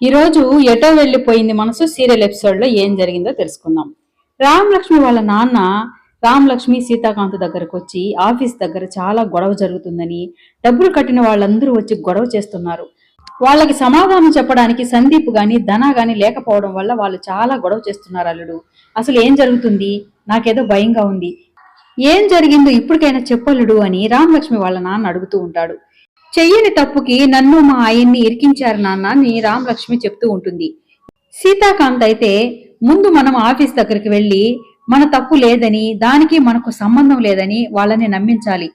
ఈరోజు ఎటో వెళ్ళిపోయింది మనసు సీరియల్ ఎపిసోడ్లో ఏం జరిగిందో తెలుసుకుందాం. రామ్ లక్ష్మి వాళ్ళ నాన్న రామ్ లక్ష్మి సీతాకాంత్ దగ్గరకు వచ్చి ఆఫీస్ దగ్గర చాలా గొడవ జరుగుతుందని డబ్బులు కట్టిన వాళ్ళందరూ వచ్చి గొడవ చేస్తున్నారు. వాళ్ళకి సమాధానం చెప్పడానికి సందీప్ గాని ధన గాని లేకపోవడం వల్ల వాళ్ళు చాలా గొడవ చేస్తున్నారు అల్లుడు. అసలు ఏం జరుగుతుంది? నాకేదో భయంగా ఉంది. ఏం జరిగిందో ఇప్పటికైనా చెప్పల్లుడు అని రామలక్ష్మి వాళ్ళ నాన్న అడుగుతూ ఉంటాడు. చెయ్యని తప్పుకి నన్ను మా ఆయన్ని ఇరికించారు నాన్న అని రామలక్ష్మి చెప్తూ ఉంటుంది. సీతాకాంత్ అయితే ముందు మనం ఆఫీస్ దగ్గరికి వెళ్ళి మన తప్పు లేదని దానికి మనకు సంబంధం లేదని వాళ్ళని నమ్మించాలి.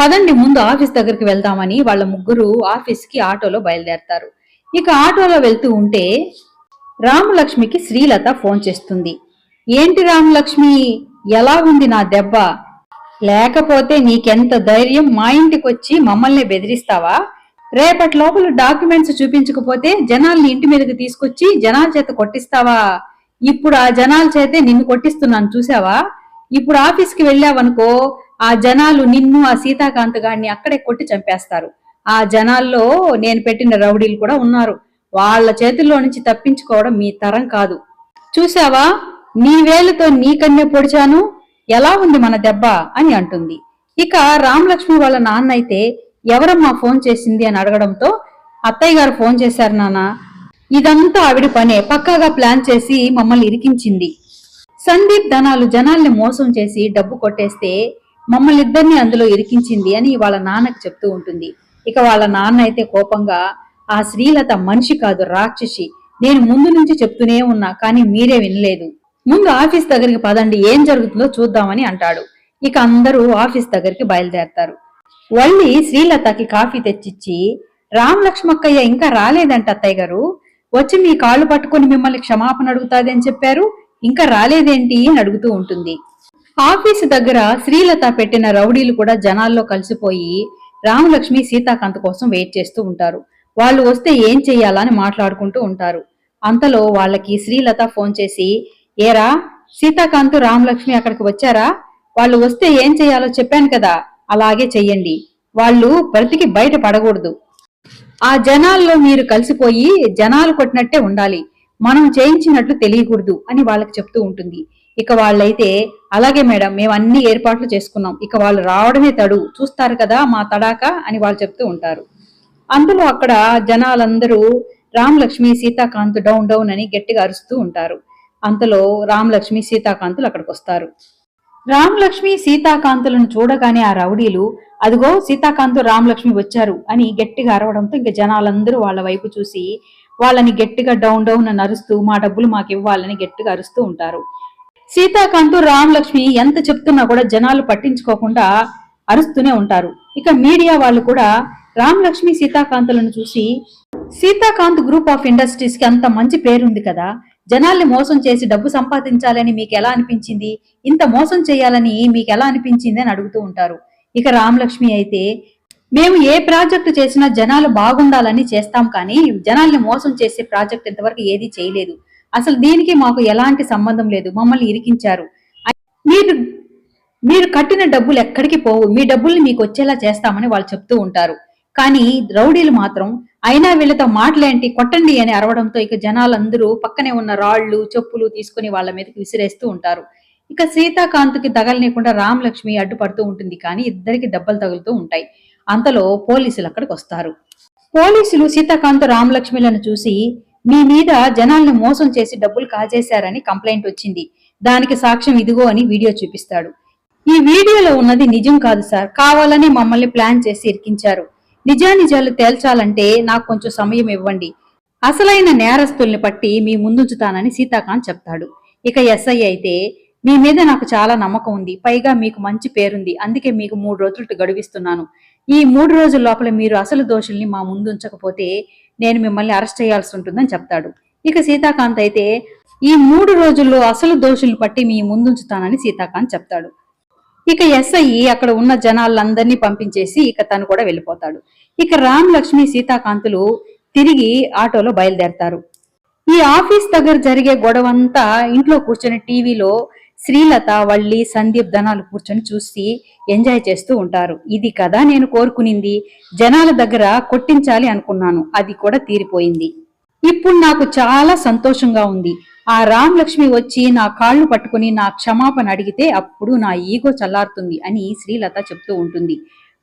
పదండి ముందు ఆఫీస్ దగ్గరికి వెళ్దామని వాళ్ళ ముగ్గురు ఆఫీస్కి ఆటోలో బయలుదేరతారు. ఇక ఆటోలో వెళ్తూ ఉంటే రామలక్ష్మికి శ్రీలత ఫోన్ చేస్తుంది. ఏంటి రామలక్ష్మి? ఎలా ఉంది నా దెబ్బ? లేకపోతే నీకెంత ధైర్యం మా ఇంటికి వచ్చి మమ్మల్ని బెదిరిస్తావా? రేపటి లోపల డాక్యుమెంట్స్ చూపించకపోతే జనాల్ని ఇంటి మీదకి తీసుకొచ్చి జనాల చేత కొట్టిస్తావా? ఇప్పుడు ఆ జనాల చేతే నిన్ను కొట్టిస్తున్నాను చూసావా ఇప్పుడు ఆఫీస్కి వెళ్ళావనుకో ఆ జనాలు నిన్ను ఆ సీతాకాంత్ గారిని అక్కడే కొట్టి చంపేస్తారు. ఆ జనాల్లో నేను పెట్టిన రౌడీలు కూడా ఉన్నారు. వాళ్ళ చేతుల్లో నుంచి తప్పించుకోవడం మీ తరం కాదు. చూసావా నీ వేలుతో నీ కన్య పొడిచాను ఎలా ఉంది మన దెబ్బ అని అంటుంది. ఇక రామలక్ష్మి వాళ్ళ నాన్న అయితే ఎవరమ్మా ఫోన్ చేసింది? అని అడగడంతో అత్తయ్య గారు ఫోన్ చేశారు నాన్న. ఇదంతా ఆవిడ పనే. పక్కాగా ప్లాన్ చేసి మమ్మల్ని ఇరికించింది. సందీప్ ధనాలు జనాల్ని మోసం చేసి డబ్బు కొట్టేస్తే మమ్మల్ని ఇద్దరిని అందులో ఇరికించింది అని వాళ్ళ నాన్నకి చెప్తూ ఉంటుంది. ఇక వాళ్ళ నాన్న అయితే కోపంగా ఆ శ్రీలత మనిషి కాదు రాక్షసి. నేను ముందు నుంచి చెప్తూనే ఉన్నా కానీ మీరే వినలేదు. ముందు ఆఫీస్ దగ్గరికి పదండి ఏం జరుగుతుందో చూద్దామని అంటాడు. ఇక అందరూ ఆఫీస్ దగ్గరికి బయలుదేరతారు. వల్లి శ్రీలతకి కాఫీ తెచ్చిచ్చి రామ్ లక్ష్మక్కయ్య ఇంకా రాలేదంట అత్తయ్య గారు. వచ్చి మీ కాళ్ళు పట్టుకొని మిమ్మల్ని క్షమాపణ అడుగుతాది అని చెప్పారు. ఇంకా రాలేదేంటి అని అడుగుతూ ఉంటుంది. ఆఫీసు దగ్గర శ్రీలత పెట్టిన రౌడీలు కూడా జనాల్లో కలిసిపోయి రామలక్ష్మి సీతాకాంత్ కోసం వెయిట్ చేస్తూ ఉంటారు. వాళ్ళు వస్తే ఏం చెయ్యాలని మాట్లాడుకుంటూ ఉంటారు. అంతలో వాళ్ళకి శ్రీలత ఫోన్ చేసి ఏరా? సీతాకాంత్ రామలక్ష్మి అక్కడికి వచ్చారా? వాళ్ళు వస్తే ఏం చేయాలో చెప్పాను కదా. అలాగే చెయ్యండి. వాళ్ళు బ్రతికి బయట పడకూడదు. ఆ జనాల్లో మీరు కలిసిపోయి జనాలు కొట్టినట్టే ఉండాలి. మనం చేయించినట్లు తెలియకూడదు అని వాళ్ళకి చెప్తూ ఉంటుంది. ఇక వాళ్ళైతే అలాగే మేడం మేము అన్ని ఏర్పాట్లు చేసుకున్నాం. ఇక వాళ్ళు రావడమే తడు. చూస్తారు కదా మా తడాక అని వాళ్ళు చెప్తూ ఉంటారు. అందులో అక్కడ జనాలందరూ రామలక్ష్మి సీతాకాంత్ డౌన్ డౌన్ అని గట్టిగా అరుస్తూ ఉంటారు. అంతలో రామలక్ష్మి సీతాకాంతులు అక్కడికి వస్తారు. రామలక్ష్మి సీతాకాంతులను చూడగానే ఆ రౌడీలు అదిగో సీతాకాంతు రామలక్ష్మి వచ్చారు అని గట్టిగా అరవడంతో ఇంక జనాలందరూ వాళ్ళ వైపు చూసి వాళ్ళని గట్టిగా డౌన్ డౌన్ అని అరుస్తూ మా డబ్బులు మాకు ఇవ్వాలని గట్టిగా అరుస్తూ ఉంటారు. సీతాకాంతు రామలక్ష్మి ఎంత చెప్తున్నా కూడా జనాలు పట్టించుకోకుండా అరుస్తూనే ఉంటారు. ఇక మీడియా వాళ్ళు కూడా రామలక్ష్మి సీతాకాంతులను చూసి సీతాకాంత్ గ్రూప్ ఆఫ్ ఇండస్ట్రీస్కి అంత మంచి పేరుంది కదా జనాల్ని మోసం చేసి డబ్బు సంపాదించాలని మీకు ఎలా అనిపించింది? ఇంత మోసం చేయాలని మీకు ఎలా అనిపించింది అని అడుగుతూ ఉంటారు. ఇక రామలక్ష్మి అయితే మేము ఏ ప్రాజెక్టు చేసినా జనాలు బాగుండాలని చేస్తాం కానీ జనాల్ని మోసం చేసే ప్రాజెక్ట్ ఇంతవరకు ఏది చేయలేదు. అసలు దీనికి మాకు ఎలాంటి సంబంధం లేదు. మమ్మల్ని ఇరికించారు. మీరు మీరు కట్టిన డబ్బులు ఎక్కడికి పోవు. మీ డబ్బుల్ని మీకు వచ్చేలా చేస్తామని వాళ్ళు చెప్తూ ఉంటారు. కానీ రౌడీలు మాత్రం అయినా వీళ్ళతో మాటలేంటి కొట్టండి అని అరవడంతో ఇక జనాలందరూ పక్కనే ఉన్న రాళ్ళు చెప్పులు తీసుకుని వాళ్ళ మీదకి విసిరేస్తూ ఉంటారు. ఇక సీతాకాంత్కి తగలనీయకుండా రామలక్ష్మి అడ్డుపడుతూ ఉంటుంది కానీ ఇద్దరికి దెబ్బలు తగులుతూ ఉంటాయి. అంతలో పోలీసులు అక్కడికి వస్తారు. పోలీసులు సీతాకాంత్ రామలక్ష్మిలను చూసి మీ మీద జనాల్ని మోసం చేసి డబ్బులు కాజేశారని కంప్లైంట్ వచ్చింది. దానికి సాక్ష్యం ఇదిగో అని వీడియో చూపిస్తాడు. ఈ వీడియోలో ఉన్నది నిజం కాదు సార్. కావాలని మమ్మల్ని ప్లాన్ చేసి ఇరికించారు. నిజానిజాలు తేల్చాలంటే నాకు కొంచెం సమయం ఇవ్వండి. అసలైన నేరస్తుల్ని పట్టి మీ ముందుంచుతానని సీతాకాంత్ చెప్తాడు. ఇక ఎస్ఐ అయితే మీ మీద నాకు చాలా నమ్మకం ఉంది. పైగా మీకు మంచి పేరుంది. అందుకే మీకు మూడు రోజులు గడువిస్తున్నాను. ఈ మూడు రోజుల లోపల మీరు అసలు దోషుల్ని మా ముందు ఉంచకపోతే నేను మిమ్మల్ని అరెస్ట్ చేయాల్సి ఉంటుందని చెప్తాడు. ఇక సీతాకాంత్ అయితే ఈ మూడు రోజుల్లో అసలు దోషుల్ని పట్టి మీ ముందుంచుతానని సీతాకాంత్ చెప్తాడు. ఇక ఎస్ఐ అక్కడ ఉన్న జనాలందరినీ పంపించేసి ఇక తను కూడా వెళ్ళిపోతాడు. ఇక రామ్ లక్ష్మి సీతాకాంతులు తిరిగి ఆటోలో బయలుదేరతారు. ఈ ఆఫీస్ దగ్గర జరిగే గొడవ అంతా ఇంట్లో కూర్చొని టీవీలో శ్రీలత వల్లి సందీప్ ధనాలు కూర్చొని చూసి ఎంజాయ్ చేస్తూ ఉంటారు. ఇది కదా నేను కోరుకునింది. జనాల దగ్గర కొట్టించాలి అనుకున్నాను. అది కూడా తీరిపోయింది. ఇప్పుడు నాకు చాలా సంతోషంగా ఉంది. ఆ రామలక్ష్మి వచ్చి నా కాళ్ళు పట్టుకుని నా క్షమాపణ అడిగితే అప్పుడు నా ఈగో చల్లారుతుంది అని శ్రీలత చెప్తూ ఉంటుంది.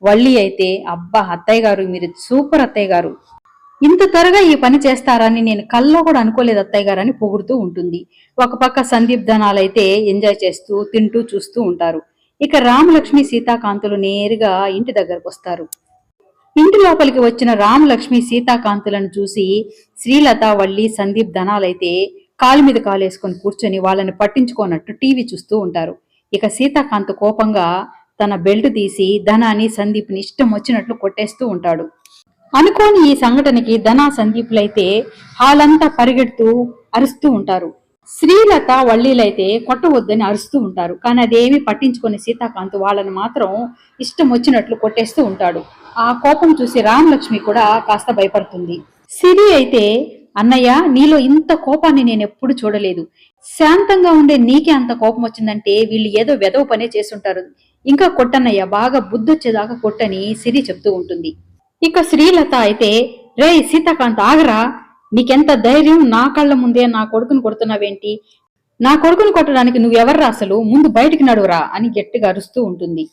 వల్లి అయితే అబ్బా అత్తయ్య గారు మీరు సూపర్ అత్తయ్య గారు. ఇంత త్వరగా ఈ పని చేస్తారని నేను కల్లో కూడా అనుకోలేదు అత్తయ్య గారు అని పొగుడుతూ ఉంటుంది. ఒక పక్క సందీప్ ధనాలైతే ఎంజాయ్ చేస్తూ తింటూ చూస్తూ ఉంటారు. ఇక రామలక్ష్మి సీతాకాంతులు నేరుగా ఇంటి దగ్గరకు వస్తారు. ఇంటి లోపలికి వచ్చిన రామలక్ష్మి సీతాకాంతులను చూసి శ్రీలత వల్లి సందీప్ ధనాలైతే కాలు మీద కాలేసుకొని కూర్చొని వాళ్ళని పట్టించుకోనట్టు టీవీ చూస్తూ ఉంటారు. ఇక సీతాకాంత్ కోపంగా తన బెల్ట్ తీసి ధనాన్ని సందీప్ని ఇష్టం వచ్చినట్లు కొట్టేస్తూ ఉంటాడు. అనుకోని ఈ సంఘటనకి ధనా సందీప్లైతే హాలంతా పరిగెడుతూ అరుస్తూ ఉంటారు. శ్రీలత వల్లీలైతే కొట్టవద్దని అరుస్తూ ఉంటారు. కానీ అదేమి పట్టించుకొని సీతాకాంత్ వాళ్ళని మాత్రం ఇష్టం వచ్చినట్లు కొట్టేస్తూ ఉంటాడు. ఆ కోపం చూసి రామలక్ష్మి కూడా కాస్త భయపడుతుంది. సిరి అయితే అన్నయ్య నీలో ఇంత కోపాన్ని నేను ఎప్పుడు చూడలేదు. శాంతంగా ఉండే నీకే అంత కోపం వచ్చిందంటే వీళ్ళు ఏదో వెదవ పనే చేస్తుంటారు. ఇంకా కొట్టన్నయ్య బాగా బుద్ధొచ్చేదాకా కొట్టని సిరి చెప్తూ ఉంటుంది. ఇక శ్రీలత అయితే రే సీతాకాంత్ ఆగరా? నీకెంత ధైర్యం నా కళ్ళ ముందే నా కొడుకుని కొడుతున్నావేంటి? నా కొడుకుని కొట్టడానికి నువ్వెవర్రా అసలు? ముందు బయటికి నడువురా అని గట్టిగా అరుస్తూ ఉంటుంది.